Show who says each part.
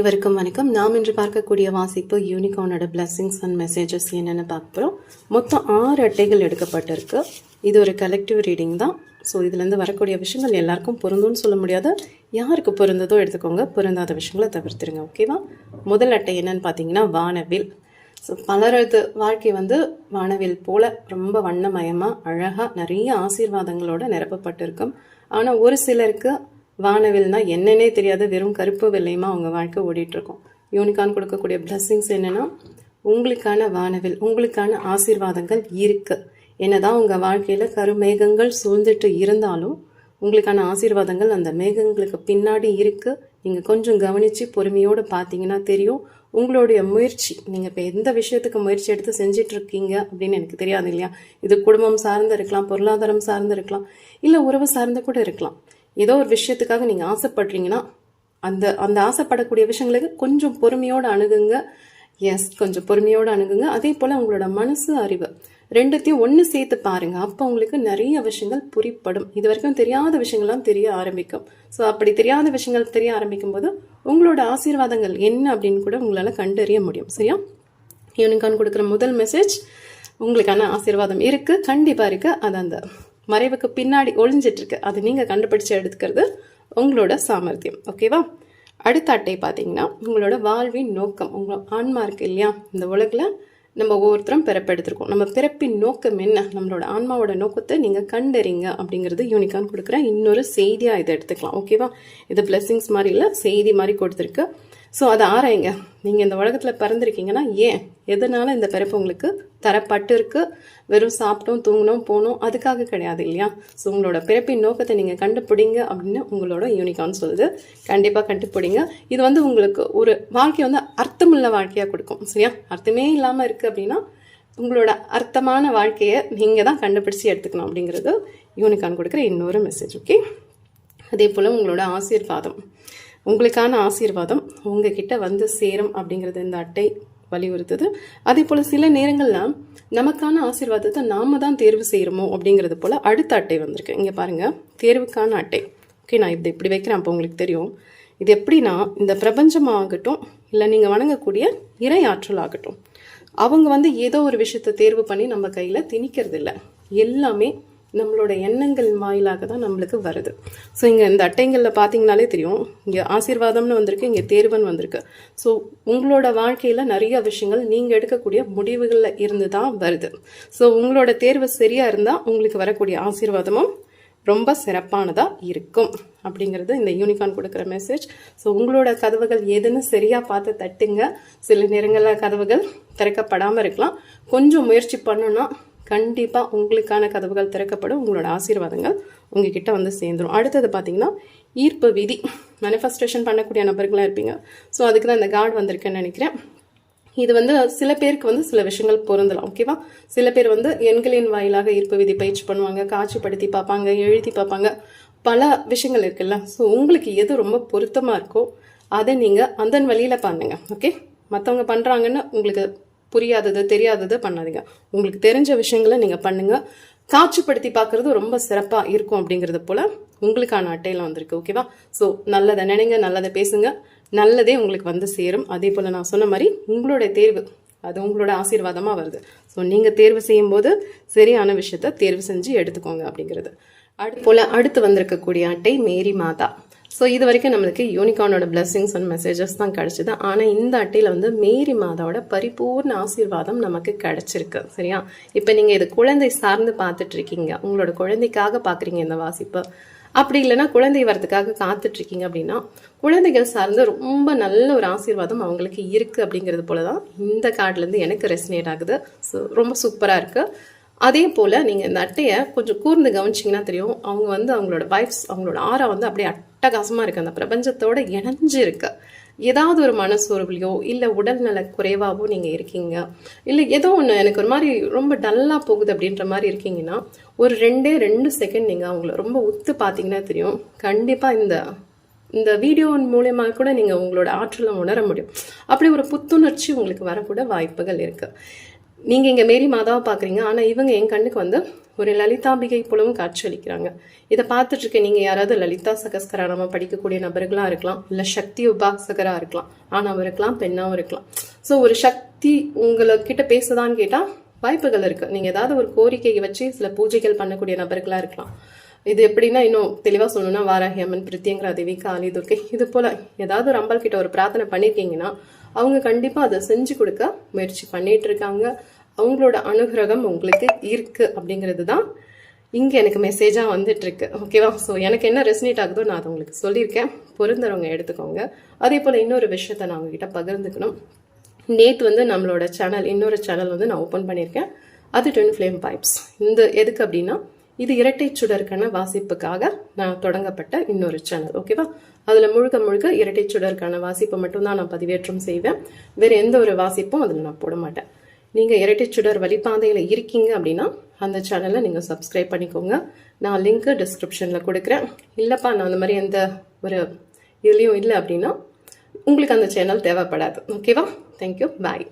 Speaker 1: இவருக்கும் வணக்கம். நாம் இன்று பார்க்கக்கூடிய வாசிப்பு யூனிகார்னோட பிளஸ்ஸிங்ஸ் அண்ட் மெசேஜஸ் என்னென்னு பார்க்க போகிறோம் மொத்தம் ஆறு அட்டைகள் எடுக்கப்பட்டிருக்கு. இது ஒரு கலெக்டிவ் ரீடிங் தான். ஸோ இதுலேருந்து வரக்கூடிய விஷயங்கள் எல்லாருக்கும் பொருந்தும்னு சொல்ல முடியாது. யாருக்கு பொருந்ததோ எடுத்துக்கோங்க. பொருந்தாத விஷயங்களை தவிர்த்துருங்க ஓகேவா முதல் அட்டை என்னன்னு பார்த்தீங்கன்னா வானவில். ஸோ பலரது வாழ்க்கை வந்து வானவில் போல ரொம்ப வண்ணமயமாக அழகாக நிறைய ஆசீர்வாதங்களோட நிரப்பப்பட்டிருக்கும். ஆனால் ஒரு சிலருக்கு வானவில்னா என்னன்னே தெரியாத வெறும் கருப்பு வெள்ளையுமா அவங்க வாழ்க்கை ஓடிட்டுருக்கோம். யூனிகான் கொடுக்கக்கூடிய பிளஸ்ஸிங்ஸ் என்னன்னா உங்களுக்கான வானவில் உங்களுக்கான ஆசீர்வாதங்கள் இருக்குது என்னதான் உங்கள் வாழ்க்கையில் கருமேகங்கள் சூழ்ந்துட்டு இருந்தாலும் உங்களுக்கான ஆசீர்வாதங்கள் அந்த மேகங்களுக்கு பின்னாடி இருக்குது நீங்கள் கொஞ்சம் கவனித்து பொறுமையோடு பார்த்தீங்கன்னா தெரியும். உங்களுடைய முயற்சி நீங்கள் இப்போ எந்த விஷயத்துக்கு முயற்சி எடுத்து செஞ்சிட்ருக்கீங்க அப்படின்னு எனக்கு தெரியாது இல்லையா? இது குடும்பம் சார்ந்து இருக்கலாம் பொருளாதாரம் சார்ந்து இருக்கலாம் இல்லை உறவு சார்ந்து கூட இருக்கலாம். ஏதோ ஒரு விஷயத்துக்காக நீங்கள் ஆசைப்படுறீங்கன்னா அந்த அந்த ஆசைப்படக்கூடிய விஷயங்களுக்கு கொஞ்சம் பொறுமையோடு அணுகுங்க. எஸ் கொஞ்சம் பொறுமையோடு அணுகுங்க. அதே போல் உங்களோட மனசு அறிவு. ரெண்டுத்தையும் ஒன்று சேர்த்து பாருங்கள் அப்போ உங்களுக்கு நிறைய விஷயங்கள் புரிப்படும். இது வரைக்கும் தெரியாத விஷயங்கள்லாம் தெரிய ஆரம்பிக்கும். ஸோ அப்படி தெரியாத விஷயங்கள் தெரிய ஆரம்பிக்கும் போது உங்களோட ஆசீர்வாதங்கள் என்ன அப்படின்னு கூட உங்களால் கண்டறிய முடியும். சரியா? யூனிகான் கொடுக்குற முதல் மெசேஜ் உங்களுக்கான ஆசீர்வாதம் இருக்குது கண்டிப்பாக இருக்குது அது அந்த மறைவுக்கு பின்னாடி ஒளிஞ்சிட்டு இருக்கு அது நீங்கள் கண்டுபிடிச்சு எடுத்துக்கிறது உங்களோட சாமர்த்தியம். ஓகேவா அடுத்த அட்டை பார்த்தீங்கன்னா உங்களோட வாழ்வின் நோக்கம். உங்களோட ஆன்மா இருக்கு இல்லையா? இந்த உலகில் நம்ம ஒவ்வொருத்தரும் பிறப்பெடுத்திருக்கோம். நம்ம பிறப்பின் நோக்கம் என்ன? நம்மளோட ஆன்மாவோட நோக்கத்தை நீங்கள் கண்டறிங்க அப்படிங்கிறது யூனிகான் கொடுக்குற இன்னொரு செய்தியாக இதை எடுத்துக்கலாம். ஓகேவா இது பிளெஸிங்ஸ் மாதிரி இல்லை செய்தி மாதிரி கொடுத்துருக்கு. ஸோ அதை ஆராய்ங்க. நீங்கள் இந்த உலகத்தில் பிறந்திருக்கீங்கன்னா ஏன்? எதனால இந்த பிறப்பு உங்களுக்கு தரப்பட்டு இருக்கு? வெறும் சாப்பிட்டோம் தூங்கினோம் போனோம் அதுக்காக கிடையாது இல்லையா? ஸோ உங்களோட பிறப்பின் நோக்கத்தை நீங்கள் கண்டுபிடிங்க அப்படின்னு உங்களோட யூனிகான் சொல்லுது. கண்டிப்பாக கண்டுபிடிங்க. இது வந்து உங்களுக்கு ஒரு வாழ்க்கை வந்து அர்த்தமுள்ள வாழ்க்கையாக கொடுக்கும் சரியா? அர்த்தமே இல்லாமல் இருக்குது அப்படின்னா உங்களோட அர்த்தமான வாழ்க்கையை நீங்கள் தான் கண்டுபிடிச்சி எடுத்துக்கணும் அப்படிங்கிறது யூனிகான் கொடுக்குற இன்னொரு மெசேஜ் ஓகே அதே போல் உங்களோட ஆசீர்வாதம். உங்களுக்கான ஆசீர்வாதம் உங்ககிட்ட வந்து சேரும் அப்படிங்கிறது இந்த அட்டை வலியுறுத்துது. அதே போல் சில நேரங்களில் நமக்கான ஆசீர்வாதத்தை நாம தான் தேர்வு செய்கிறோமோ அப்படிங்கிறது போல் அடுத்த அட்டை வந்திருக்கு. இங்கே பாருங்கள் தேர்வுக்கான அட்டை. ஓகே நான் இப்படி இப்படி வைக்கிறேன் அப்போ உங்களுக்கு தெரியும். இது எப்படின்னா இந்த பிரபஞ்சமாகட்டும் இல்லை நீங்கள் வணங்கக்கூடிய இறை ஆற்றல் ஆகட்டும் அவங்க வந்து ஏதோ ஒரு விஷயத்தை தேர்வு பண்ணி நம்ம கையில் திணிக்கிறது இல்லை எல்லாமே நம்மளோட எண்ணங்கள் வாயிலாக தான் நம்மளுக்கு வருது. ஸோ இங்கே இந்த அட்டைங்களில் பார்த்தீங்கனாலே தெரியும். இங்கே ஆசீர்வாதம்னு வந்திருக்கு இங்கே தேர்வன் வந்திருக்கு. ஸோ உங்களோட வாழ்க்கையில் நிறைய விஷயங்கள் நீங்கள் எடுக்கக்கூடிய முடிவுகளில் இருந்து தான் வருது. ஸோ உங்களோட தேர்வு சரியாக இருந்தால் உங்களுக்கு வரக்கூடிய ஆசீர்வாதமும் ரொம்ப சிறப்பானதாக இருக்கும். அப்படிங்கிறது இந்த யூனிகான் கொடுக்குற மெசேஜ் ஸோ உங்களோட கதவுகள் எதுன்னு சரியாக பார்த்து தட்டுங்க. சில நேரங்களில் கதவுகள் திறக்கப்படாமல் இருக்கலாம். கொஞ்சம் முயற்சி பண்ணோன்னா கண்டிப்பாக உங்களுக்கான கதவுகள் திறக்கப்படும். உங்களோட ஆசீர்வாதங்கள் உங்ககிட்ட வந்து சேர்ந்துடும் அடுத்தது பார்த்தீங்கன்னா ஈர்ப்பு விதி. மேனிஃபெஸ்டேஷன் பண்ணக்கூடிய நபர்களாக இருப்பீங்க. ஸோ அதுக்கு தான் இந்த கார்டு வந்திருக்குன்னு நினைக்கிறேன். இது வந்து சில பேருக்கு வந்து சில விஷயங்கள் பொருந்தலாம் ஓகேவா சில பேர் வந்து எண்களின் வாயிலாக ஈர்ப்பு விதி பயிற்சி பண்ணுவாங்க காட்சிப்படுத்தி பார்ப்பாங்க எழுதி பார்ப்பாங்க. பல விஷயங்கள் இருக்குல்ல. ஸோ உங்களுக்கு எது ரொம்ப பொருத்தமாக இருக்கோ அதை நீங்கள் அந்த வழியில் பண்ணுங்க ஓகே மற்றவங்க பண்ணுறாங்கன்னு உங்களுக்கு புரியாதது தெரியாதது பண்ணாதீங்க. உங்களுக்கு தெரிஞ்ச விஷயங்களை நீங்கள் பண்ணுங்கள் காட்சிப்படுத்தி பார்க்குறது ரொம்ப சிறப்பாக இருக்கும் அப்படிங்கிறது போல் உங்களுக்கான அட்டையில் வந்திருக்கு ஓகேவா ஸோ நல்லதை நினைங்க நல்லதை பேசுங்க. நல்லதே உங்களுக்கு வந்து சேரும். அதே போல் நான் சொன்ன மாதிரி உங்களோட தேர்வு அது உங்களோட ஆசீர்வாதமாக வருது. ஸோ நீங்கள் தேர்வு செய்யும்போது சரியான விஷயத்த தேர்வு செஞ்சு எடுத்துக்கோங்க அப்படிங்கிறது. அது போல் அடுத்து வந்திருக்கக்கூடிய அட்டை மேரி மாதா. ஸோ இது வரைக்கும் நம்மளுக்கு யூனிகானோட பிளெஸிங்ஸ் அண்ட் மெசேஜஸ் தான் கிடச்சிது. ஆனால் இந்த அட்டையில் வந்து மேரி மாதாவோட பரிபூர்ண ஆசீர்வாதம் நமக்கு கிடச்சிருக்கு. சரியா? இப்போ நீங்கள் இது குழந்தை சார்ந்து பார்த்துட்ருக்கீங்க. உங்களோட குழந்தைக்காக பார்க்குறீங்க இந்த வாசிப்பை. அப்படி இல்லைன்னா குழந்தை வரதுக்காக காத்துட்ருக்கீங்க அப்படின்னா குழந்தைகள் சார்ந்து ரொம்ப நல்ல ஒரு ஆசீர்வாதம் அவங்களுக்கு இருக்குது அப்படிங்கிறது போல தான் இந்த கார்டுலேருந்து எனக்கு ரெசினேட் ஆகுது. ஸோ ரொம்ப சூப்பராக இருக்குது அதே போல் நீங்கள் இந்த அட்டையை கொஞ்சம் கூர்ந்து கவனிச்சிங்கன்னா தெரியும். அவங்க வந்து அவங்களோட வைஃப்ஸ் அவங்களோட ஆரா வந்து அப்படியே அட்டகாசமாக இருக்குது அந்த பிரபஞ்சத்தோடு இணைஞ்சிருக்கு ஏதாவது ஒரு மனசோர்வுலையோ இல்லை உடல்நல குறைவாகவோ நீங்கள் இருக்கீங்க. இல்லை ஏதோ ஒன்று எனக்கு ஒரு மாதிரி ரொம்ப டல்லாக போகுது அப்படின்ற மாதிரி இருக்கீங்கன்னா ஒரு ரெண்டே ரெண்டு செகண்ட் நீங்கள் அவங்கள ரொம்ப உத்து பார்த்தீங்கன்னா தெரியும். கண்டிப்பாக இந்த இந்த வீடியோவின் மூலயமா கூட நீங்கள் உங்களோட ஆற்றலை உணர முடியும். அப்படி ஒரு புத்துணர்ச்சி உங்களுக்கு வரக்கூட வாய்ப்புகள் இருக்குது நீங்கள் இங்கே மேரி மாதாவை பார்க்குறீங்க ஆனால் இவங்க என் கண்ணுக்கு வந்து ஒரு லலிதாம்பிகை போலவும் காட்சியளிக்கிறாங்க. இதை பார்த்துட்ருக்க நீங்கள் யாராவது லலிதா சகஸ்கரானமா படிக்கக்கூடிய நபர்களாக இருக்கலாம். இல்லை சக்தி உபாசகராக இருக்கலாம். ஆனால் இருக்கலாம் பெண்ணாகவும் இருக்கலாம். ஸோ ஒரு சக்தி உங்கள்கிட்ட பேசுதான்னு கேட்டால் வாய்ப்புகள் இருக்குது நீங்கள் ஏதாவது ஒரு கோரிக்கையை வச்சு சில பூஜைகள் பண்ணக்கூடிய நபர்களாக இருக்கலாம். இது எப்படின்னா இன்னும் தெளிவாக சொல்லணும்னா வாராகி அம்மன் பிரித்தியங்கரா தேவி காளி துர்க்கை இது போல் ஏதாவது ஒரு அம்பல் கிட்ட ஒரு பிரார்த்தனை பண்ணியிருக்கீங்கன்னா அவங்க கண்டிப்பாக அதை செஞ்சு கொடுக்க முயற்சி பண்ணிகிட்டு இருக்காங்க. அவங்களோட அனுகிரகம் உங்களுக்கு இருக்குது அப்படிங்கிறது தான் இங்கே எனக்கு மெசேஜாக வந்துட்டுருக்கு. ஓகேவா ஸோ எனக்கு என்ன ரெசனேட் ஆகுதோ நான் அதை உங்களுக்கு சொல்லியிருக்கேன். பொருந்தவங்க எடுத்துக்கோங்க. அதே போல் இன்னொரு விஷயத்த நான் உங்ககிட்ட பகிர்ந்துக்கணும். நேற்று வந்து நம்மளோட சேனல் இன்னொரு சேனல் வந்து நான் ஓப்பன் பண்ணியிருக்கேன். அது ட்வின் ஃப்ளேம் பைப்ஸ் இந்த எதுக்கு அப்படின்னா இது இரட்டை சுடருக்கான வாசிப்புக்காக நான் தொடங்கப்பட்ட இன்னொரு சேனல் ஓகேவா அதில் முழுக்க முழுக்க இரட்டை சுடருக்கான வாசிப்பை மட்டும்தான் நான் பதிவேற்றம் செய்வேன். வேறு எந்த ஒரு வாசிப்பும் அதில் நான் போட மாட்டேன். நீங்கள் இரட்டை சுடர் வழிபாதையில் இருக்கீங்க அப்படின்னா அந்த சேனலை நீங்கள் சப்ஸ்கிரைப் பண்ணிக்கோங்க. நான் லிங்க்கு டிஸ்கிரிப்ஷனில் கொடுக்குறேன். இல்லைப்பா நான் அந்த மாதிரி எந்த ஒரு இதுலேயும் இல்லை அப்படின்னா உங்களுக்கு அந்த சேனல் தேவைப்படாது. ஓகேவா தேங்க்யூ பாய்